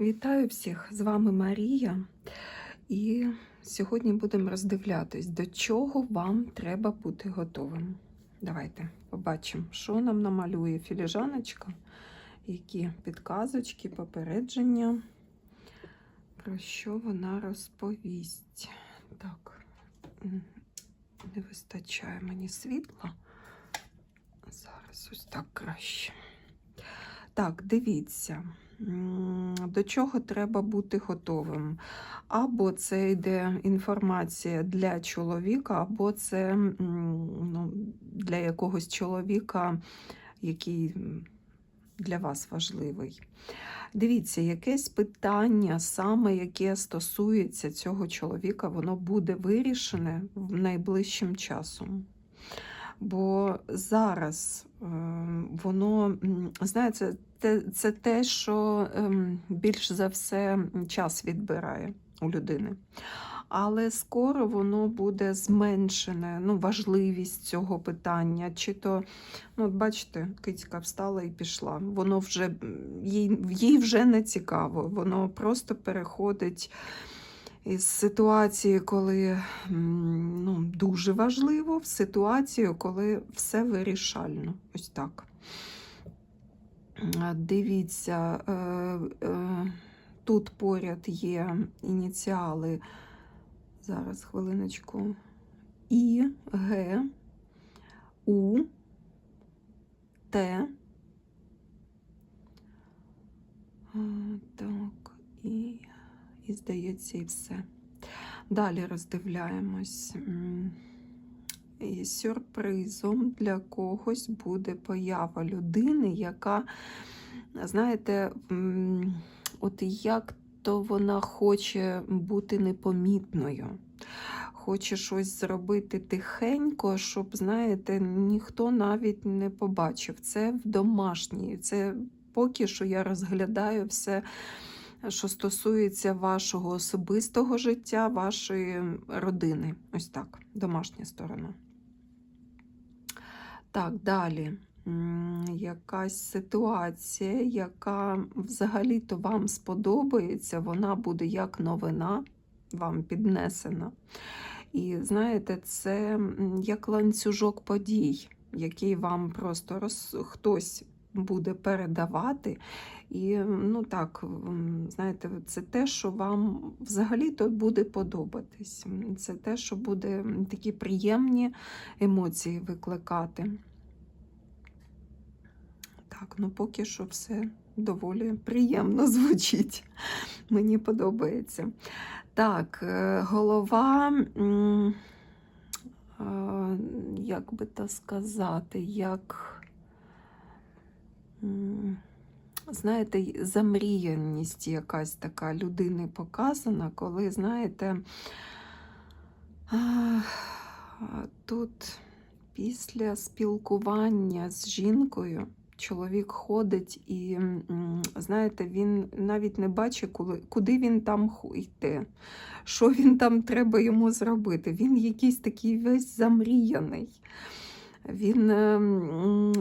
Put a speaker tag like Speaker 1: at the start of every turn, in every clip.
Speaker 1: Вітаю всіх! З вами Марія. І сьогодні будемо роздивлятись, до чого вам треба бути готовим. Давайте побачимо, що нам намалює філіжаночка, які підказочки, попередження, про що вона розповість. Так, не вистачає мені світла. Зараз ось так краще. Так, дивіться, до чого треба бути готовим. Або це йде інформація для чоловіка, або це ну, для якогось чоловіка, який для вас важливий. Дивіться, якесь питання, саме яке стосується цього чоловіка, воно буде вирішене в найближчим часом. Бо зараз воно, м, знаєте, це, це те, що ем, більш за все час відбирає у людини. Але скоро воно буде зменшене, ну, важливість цього питання. Чи то, ну, бачите, кицька встала і пішла. Воно вже їй, їй вже не цікаво, воно просто переходить із ситуації, коли ну, дуже важливо, в ситуацію, коли все вирішально. Ось так. Дивіться, е, е, тут поряд є ініціали. Зараз хвилиночку. І, Г, У, Т. Так, і, і здається, і все. Далі роздивляємось. І сюрпризом для когось буде поява людини, яка, знаєте, от як то вона хоче бути непомітною. Хоче щось зробити тихенько, щоб, знаєте, ніхто навіть не побачив. Це в домашній. Це поки що я розглядаю все, що стосується вашого особистого життя, вашої родини. Ось так, домашня сторона. Так, далі. Якась ситуація, яка взагалі-то вам сподобається, вона буде як новина, вам піднесена. І знаєте, це як ланцюжок подій, який вам просто роз... хтось буде передавати. І ну так, знаєте, це те, що вам взагалі-то буде подобатись. Це те, що буде такі приємні емоції викликати. Так, ну поки що все доволі приємно звучить. Мені подобається. Так, е, голова, як би то сказати, як, знаєте, замріяність якась така людини показана, коли, знаєте, тут після спілкування з жінкою чоловік ходить і, знаєте, він навіть не бачить, куди він там йде, що він там треба йому зробити. Він якийсь такий весь замріяний. Він е,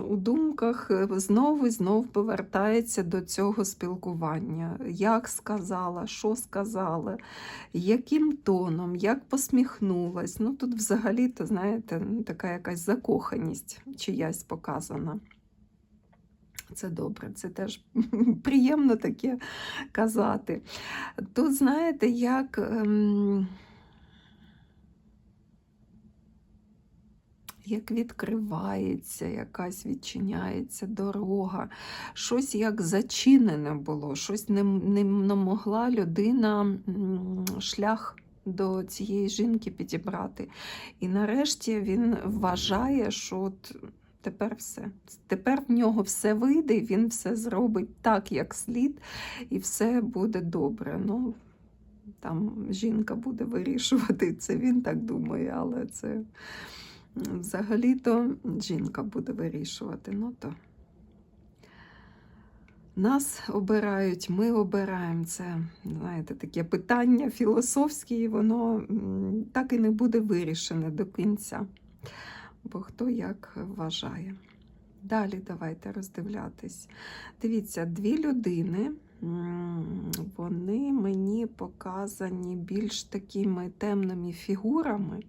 Speaker 1: у думках е, знову і знов повертається до цього спілкування. Як сказала, що сказала, яким тоном, як посміхнулась. Ну тут взагалі-то, знаєте, ну, така якась закоханість чиясь показана. Це добре, це теж приємно таке казати. Тут, знаєте, як. Як відкривається, якась відчиняється дорога, щось як зачинене було, щось не, не, не могла людина шлях до цієї жінки підібрати. І нарешті він вважає, що от тепер все. Тепер в нього все вийде, і він все зробить так, як слід, і все буде добре. Ну, там жінка буде вирішувати, це він так думає, але це взагалі-то жінка буде вирішувати. Ну то. Нас обирають, ми обираємо це, знаєте, таке питання філософське, і воно так і не буде вирішене до кінця. Бо хто як вважає. Далі давайте роздивлятись. Дивіться, дві людини м, показані більш такими темними фігурами.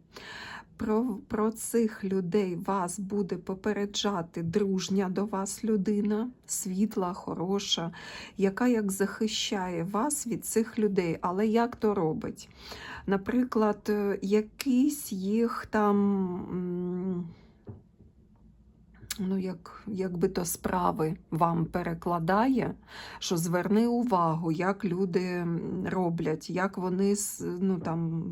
Speaker 1: Про, про цих людей вас буде попереджати дружня до вас людина, світла, хороша, яка як захищає вас від цих людей. Але як то робить? Наприклад, е, якийсь їх там. Ну, як, якби то справи вам перекладає, що зверни увагу, як люди роблять, як вони ну, там,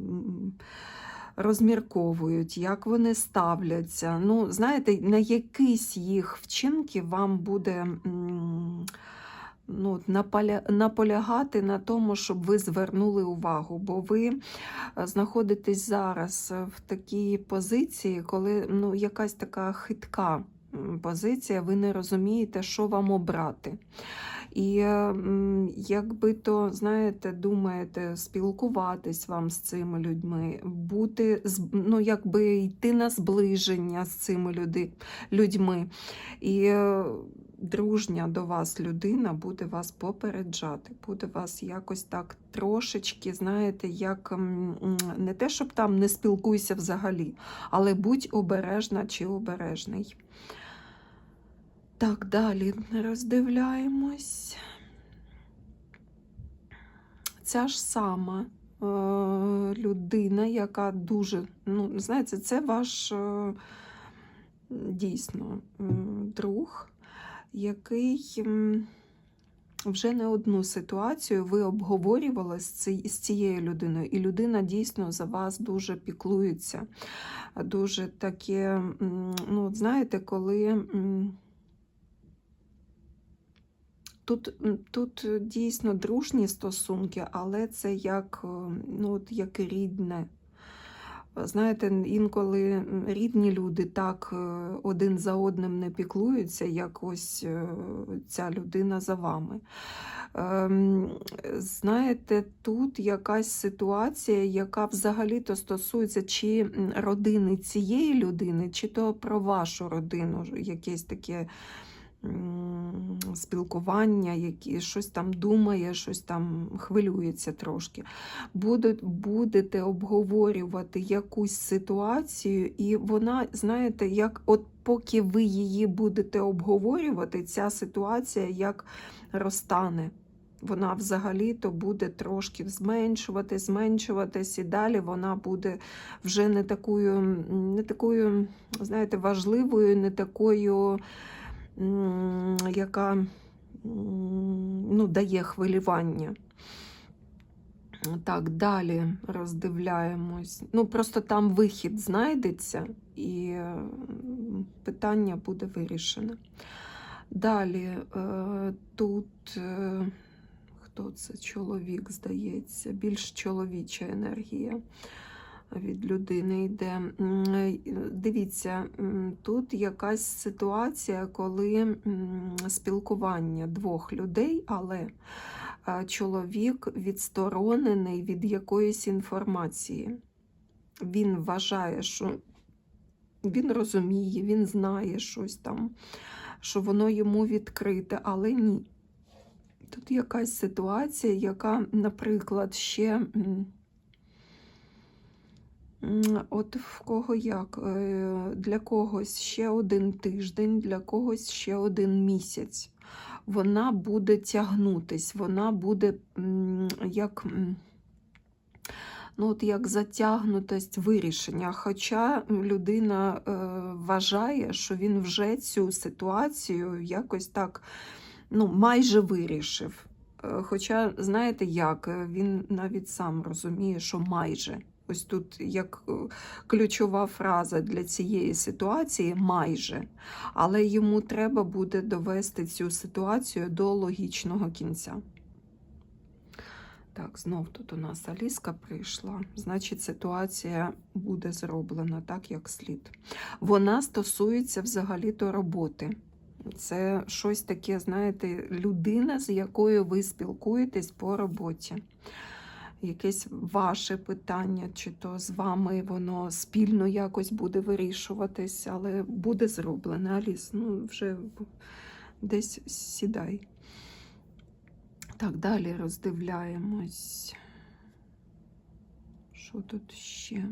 Speaker 1: розмірковують, як вони ставляться. Ну, знаєте, на якісь їх вчинки вам буде ну, наполя, наполягати на тому, щоб ви звернули увагу, бо ви е, знаходитесь зараз е, в такій позиції, коли ну, якась така хитка позиція, ви не розумієте, що вам обрати. І якби то, знаєте, думаєте, спілкуватись вам з цими людьми, бути, ну, якби йти на зближення з цими люди, людьми. І е, дружня до вас людина буде вас попереджати, буде вас якось так трошечки, знаєте, як не те, щоб там не спілкуйся взагалі, але будь обережна чи обережний. Так, далі роздивляємось. Ця ж сама е, людина, яка дуже, ну, знаєте, це ваш е, дійсно м, друг, який м, вже не одну ситуацію ви обговорювали з, ці, з цією людиною, і людина дійсно за вас дуже піклується. Дуже таке, ну, знаєте, коли. м, Тут, тут е, дійсно дружні стосунки, але це як, е, ну, от як рідне. Е, Знаєте, інколи рідні люди так один за одним не піклуються, як ось ця людина за вами. Ем, Знаєте, тут якась ситуація, яка взагалі-то стосується чи родини цієї людини, чи то про вашу родину, якесь таке спілкування, які щось там думає, щось там хвилюється трошки. Будете обговорювати якусь ситуацію, і вона, знаєте, як от поки ви її будете обговорювати, ця ситуація як розтане. Вона взагалі-то буде трошки зменшувати, зменшуватись, і далі вона буде вже не такою, не такою, знаєте, важливою, не такою яка ну, дає хвилювання. Так, далі роздивляємось. Ну, просто там вихід знайдеться, і питання буде вирішене. Далі е, тут е, хто це? Чоловік, здається, більш чоловіча енергія від людини йде. Е, Дивіться, тут якась ситуація, коли спілкування двох людей, але е, чоловік відсторонений від якоїсь інформації. Він вважає, що він розуміє, він знає щось там, що воно йому відкрите, але ні. Тут якась ситуація, яка, наприклад, ще. От в кого як? Е, Для когось ще один тиждень, для когось ще один місяць. Вона буде тягнутись, вона буде як, ну, от як затягнутость вирішення. Хоча людина е, вважає, що він вже цю ситуацію якось так ну, майже вирішив. Е, Хоча, знаєте як, він навіть сам розуміє, що майже. Ось тут як е, ключова фраза для цієї ситуації майже. Але йому треба буде довести цю ситуацію до логічного кінця. Так, знов тут у нас Аліска прийшла. Значить, ситуація буде зроблена так, як слід. Вона стосується взагалі-то роботи. Це щось таке, знаєте, людина, з якою ви спілкуєтесь по роботі. Якесь ваше питання, чи то з вами воно спільно якось буде вирішуватись, але буде зроблено. Аліс, ну вже десь сідай. Так, далі роздивляємось. Що тут ще?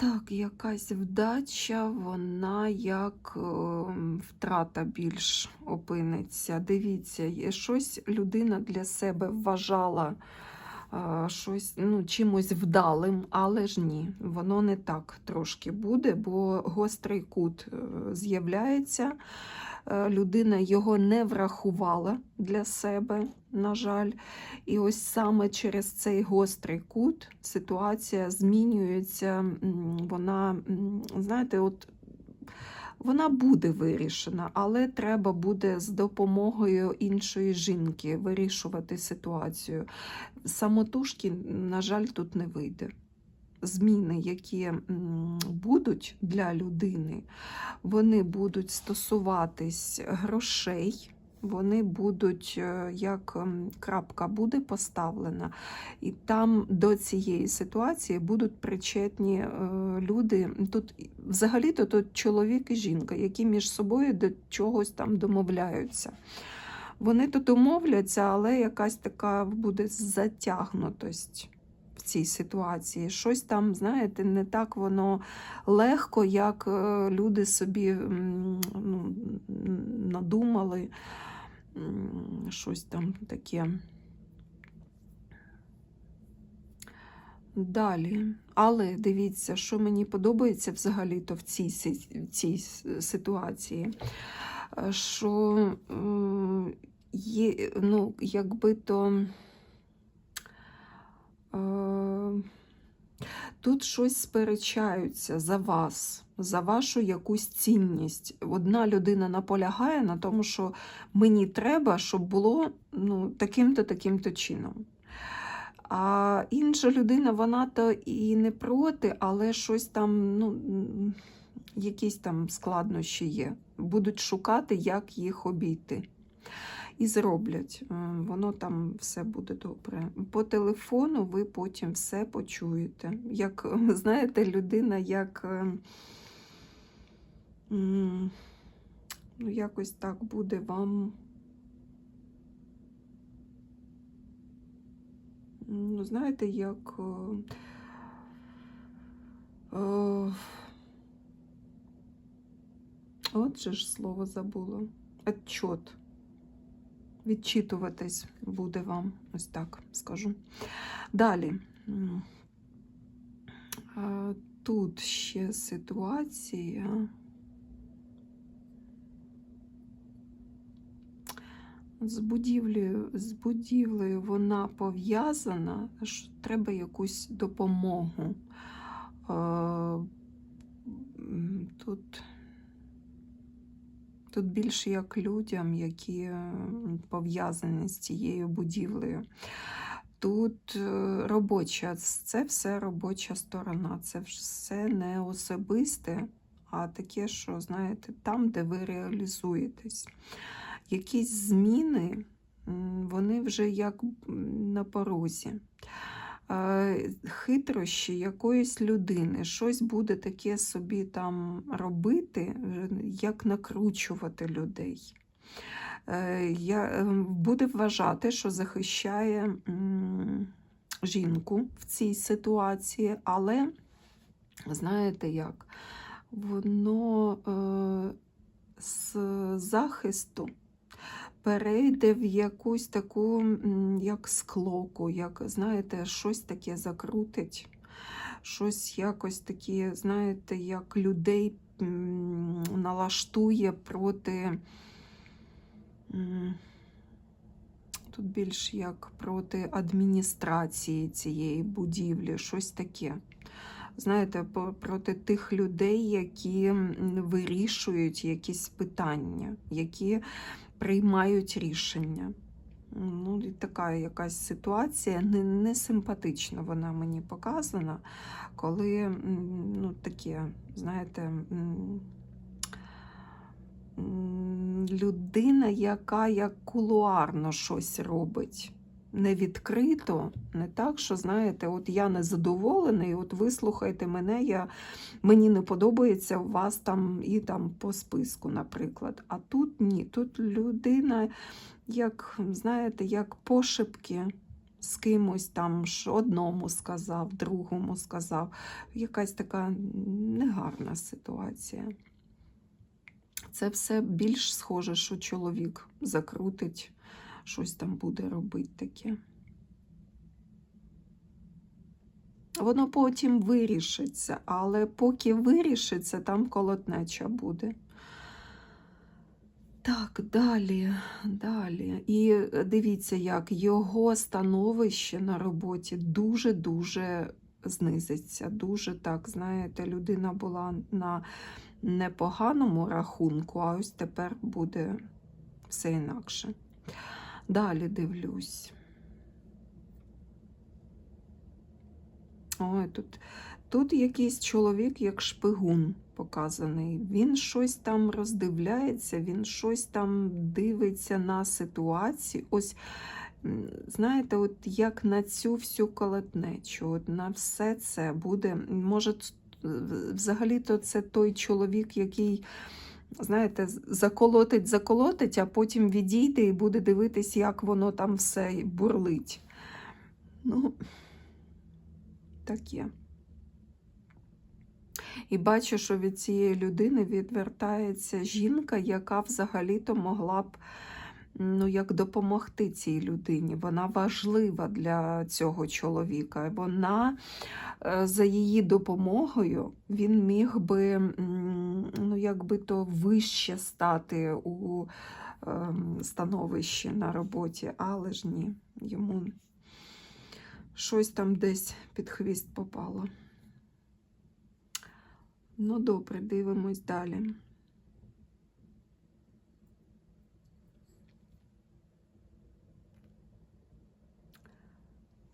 Speaker 1: Так, якась вдача, вона як е, втрата більш опиниться. Дивіться, є щось людина для себе вважала е, щось ну, чимось вдалим, але ж ні, воно не так трошки буде, бо гострий кут е, з'являється. Е, Людина його не врахувала для себе, на жаль. І ось саме через цей гострий кут ситуація змінюється. Вона, знаєте, от вона буде вирішена, але треба буде з допомогою іншої жінки вирішувати ситуацію. Самотужки, на жаль, тут не вийде. Зміни, які будуть для людини, вони будуть стосуватись грошей, вони будуть, е, як крапка буде поставлена, і там до цієї ситуації будуть причетні е, люди. Тут взагалі-то тут чоловік і жінка, які між собою до чогось там домовляються. Вони тут домовляться, але якась така буде затягнутость цій ситуації. Щось там, знаєте, не так воно легко, як е, люди собі ну, надумали щось там таке. Далі. Але дивіться, що мені подобається взагалі-то в цій, цій ситуації, е, що е, ну, якби то. Е, Тут щось сперечаються за вас, за вашу якусь цінність. Одна людина наполягає на тому, що мені треба, щоб було ну, таким-то, таким-то чином. А інша людина, вона то і не проти, але щось там, ну, якісь там складнощі є. Будуть шукати, як їх обійти. І зроблять. Е, Воно там все буде добре. По телефону ви потім все почуєте. Як, знаєте, людина, як е, ну, якось так буде вам. Ну, знаєте, як. е, е, От же ж слово забула. Отчет. Відчитуватись буде вам, ось так скажу. Далі. Тут ще ситуація. З будівлею, з будівлею вона пов'язана, що треба якусь допомогу. Тут, тут більше як людям, які е, пов'язані з цією будівлею. Тут е, робоча, це все робоча сторона, це все не особисте, а таке, що, знаєте, там, де ви реалізуєтесь якісь зміни, вони вже як на порозі. Хитрощі якоїсь людини, щось буде таке собі там робити, е, як накручувати людей. Е, Я, е, буде вважати, що захищає жінку в цій ситуації, але знаєте як? Воно е, з захисту перейде в якусь таку, як склоку, як, знаєте, щось таке закрутить, щось якось таке, знаєте, як людей налаштує проти. Тут більш як проти адміністрації цієї будівлі, щось таке. Знаєте, проти тих людей, які вирішують якісь питання, які приймають рішення. Ну, і така якась ситуація не, не симпатично вона мені показана, коли ну, таке, знаєте, людина, яка як кулуарно щось робить. Не відкрито, не так, що знаєте, от я не задоволений, от вислухайте мене, я, мені не подобається у вас там і там по списку, наприклад. А тут ні, тут людина, як знаєте, як пошепки з кимось там ж одному сказав, другому сказав. Якась така негарна ситуація. Це все більш схоже, що чоловік закрутить, щось там буде робити таке. Воно потім вирішиться, але поки вирішиться, там колотнеча буде. Так, далі, далі. І дивіться, як його становище на роботі дуже-дуже знизиться. Дуже так, знаєте, людина була на непоганому рахунку, а ось тепер буде все інакше. Далі дивлюсь. Ой, тут, тут якийсь чоловік, як шпигун показаний. Він щось там роздивляється, він щось там дивиться на ситуацію. Ось, знаєте, от як на цю всю колотнечу, от на все це буде. Може, взагалі-то це той чоловік, який. Знаєте, заколотить, заколотить, а потім відійде і буде дивитись, як воно там все бурлить. Ну, таке. І бачу, що від цієї людини відвертається жінка, яка взагалі-то могла б ну, як допомогти цій людині. Вона важлива для цього чоловіка. Вона е, за її допомогою він міг би ну, якби то вище стати у ем, становищі на роботі, але ж ні, йому щось там десь під хвіст попало. Ну, добре, дивимось далі.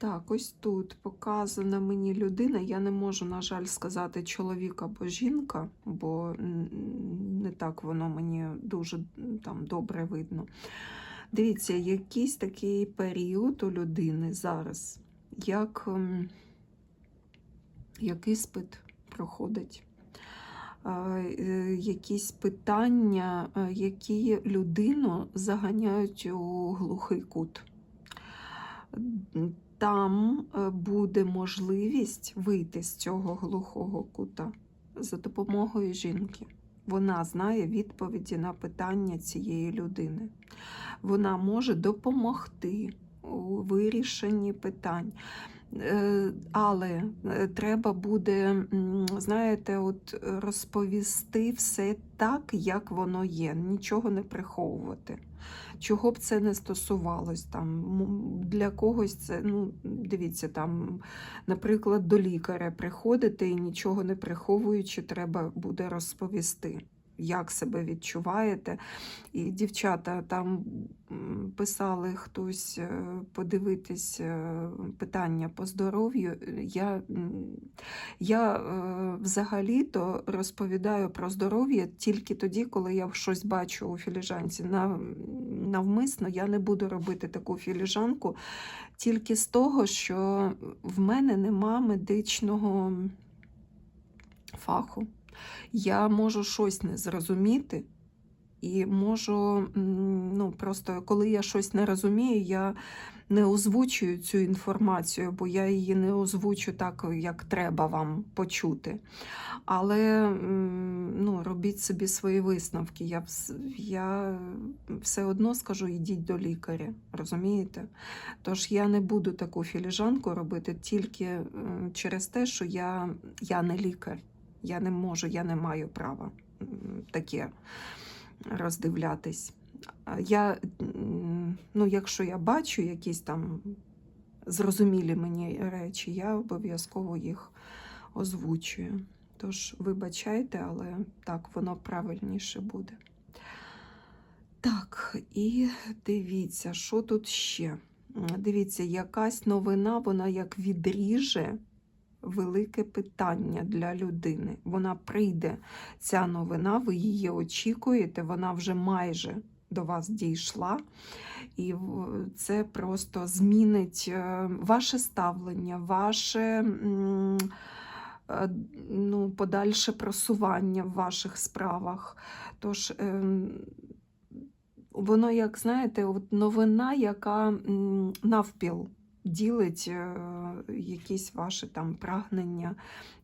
Speaker 1: Так, ось тут показана мені людина. Я не можу, на жаль, сказати чоловік або жінка, бо не так воно мені дуже там добре видно. Дивіться, якийсь такий період у людини зараз, як, ем, як іспит проходить. Е, Якісь питання, е, які людину заганяють у глухий кут. Там е, буде можливість вийти з цього глухого кута за допомогою жінки. Вона знає відповіді на питання цієї людини. Вона може допомогти у вирішенні питань. Е, Але е, треба буде, знаєте, от розповісти все так, як воно є, нічого не приховувати. Чого б це не стосувалось там для когось це, ну дивіться, там, наприклад, до лікаря приходити і нічого не приховуючи, треба буде розповісти, як себе відчуваєте. І дівчата там писали хтось е, подивитись е, питання по здоров'ю. Я, я е, взагалі-то розповідаю про здоров'я тільки тоді, коли я щось бачу у філіжанці. Навмисно я не буду робити таку філіжанку тільки з того, що в мене нема медичного фаху. Я можу щось не зрозуміти, і можу, ну, просто коли я щось не розумію, я не озвучую цю інформацію, бо я її не озвучу так, як треба вам почути. Але ну, робіть собі свої висновки. Я, я все одно скажу, йдіть до лікаря, розумієте? Тож я не буду таку філіжанку робити тільки через те, що я, я не лікар. Я не можу, я не маю права таке роздивлятись. Я, ну, якщо я бачу якісь там зрозумілі мені речі, я обов'язково їх озвучую. Тож, вибачайте, але так воно правильніше буде. Так, і дивіться, що тут ще. Дивіться, якась новина, вона як відріже велике питання для людини. Вона прийде, ця новина, ви її очікуєте, вона вже майже до вас дійшла. І це просто змінить е, ваше ставлення, ваше е, ну, подальше просування в ваших справах. Тож ем, воно, як знаєте, от новина, яка навпіл ділить е, якісь ваші там прагнення,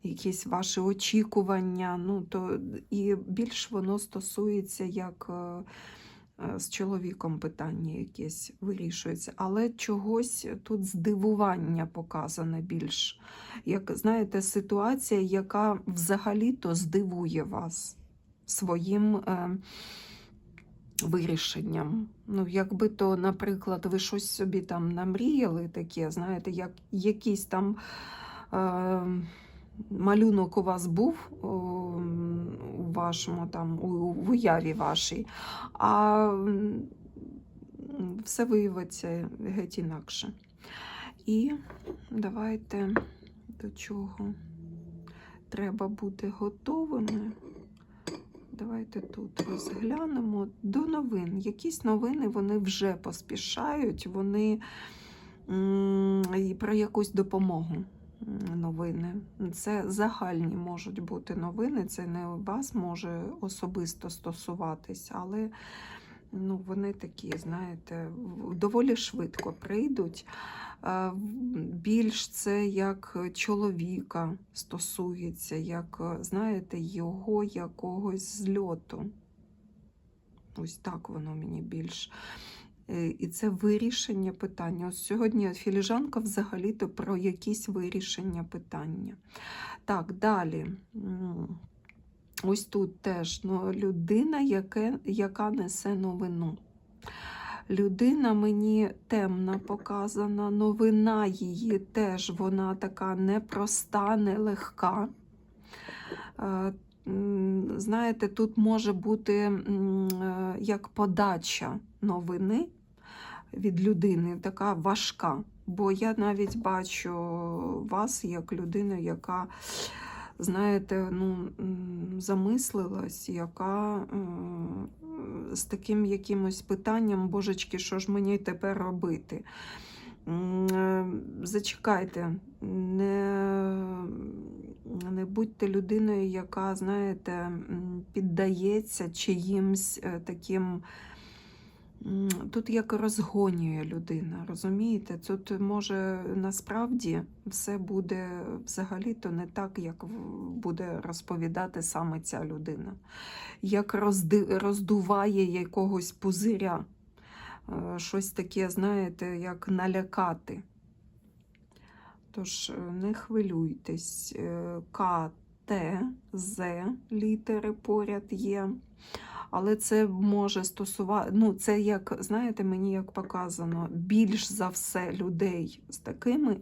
Speaker 1: якісь ваші очікування. Ну, то, і більш воно стосується як е, е, з чоловіком питання якесь вирішується. Але чогось тут здивування показане більш. Як знаєте, ситуація, яка взагалі-то здивує вас своїм. Вирішенням. Ну, якби то, наприклад, ви щось собі там намріяли таке, знаєте, як якийсь там е, малюнок у вас був о, у вашому там, у, в уяві вашій, а все виявиться геть інакше. І давайте до чого треба бути готовими. Давайте тут розглянемо до новин. Якісь новини вони вже поспішають, вони і про якусь допомогу новини. Це загальні можуть бути новини, це не вас може особисто стосуватись, але ну, вони такі, знаєте, доволі швидко прийдуть. Е, Більш це як чоловіка стосується, як, знаєте, його якогось зльоту. Ось так воно мені більш. Е, І це вирішення питання. Ось сьогодні філіжанка взагалі-то про якісь вирішення питання. Так, далі. Ось тут теж ну, людина, яке, яка несе новину. Людина мені темна показана, новина її теж вона така непроста, нелегка. Е, Знаєте, тут може бути е, як подача новини від людини, така важка. Бо я навіть бачу вас як людину, яка, знаєте, ну, замислилась, яка з таким якимось питанням, божечки, що ж мені тепер робити? Е, Зачекайте, не, не будьте людиною, яка, знаєте, піддається чиїмсь е, таким. Тут як розгонює людина, розумієте? Тут може насправді все буде взагалі-то не так, як буде розповідати саме ця людина, як роздуває якогось пузиря, е, щось таке, знаєте, як налякати. Тож е, не хвилюйтесь. Е, К, Т, З літери поряд є. Але це може стосувати, ну, це як, знаєте, мені як показано, більш за все людей з такими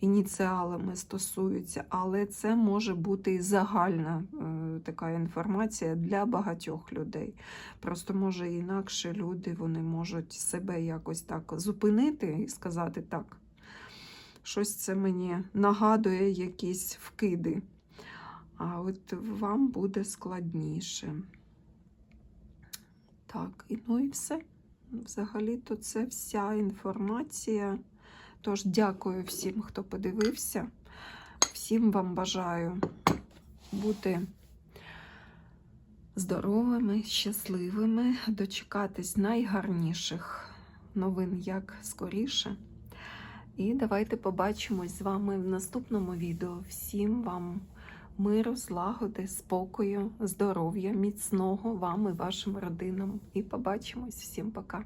Speaker 1: ініціалами стосуються, але це може бути і загальна е, така інформація для багатьох людей. Просто може інакше люди вони можуть себе якось так зупинити і сказати так. Щось це мені нагадує якісь вкиди. А от вам буде складніше. Так, і ну і все. Взагалі-то це вся інформація. Тож дякую всім, хто подивився. Всім вам бажаю бути здоровими, щасливими, дочекатись найгарніших новин як скоріше. І давайте побачимось з вами в наступному відео. Всім вам миру, злагоди, спокою, здоров'я, міцного вам і вашим родинам. І побачимось. Всім пока!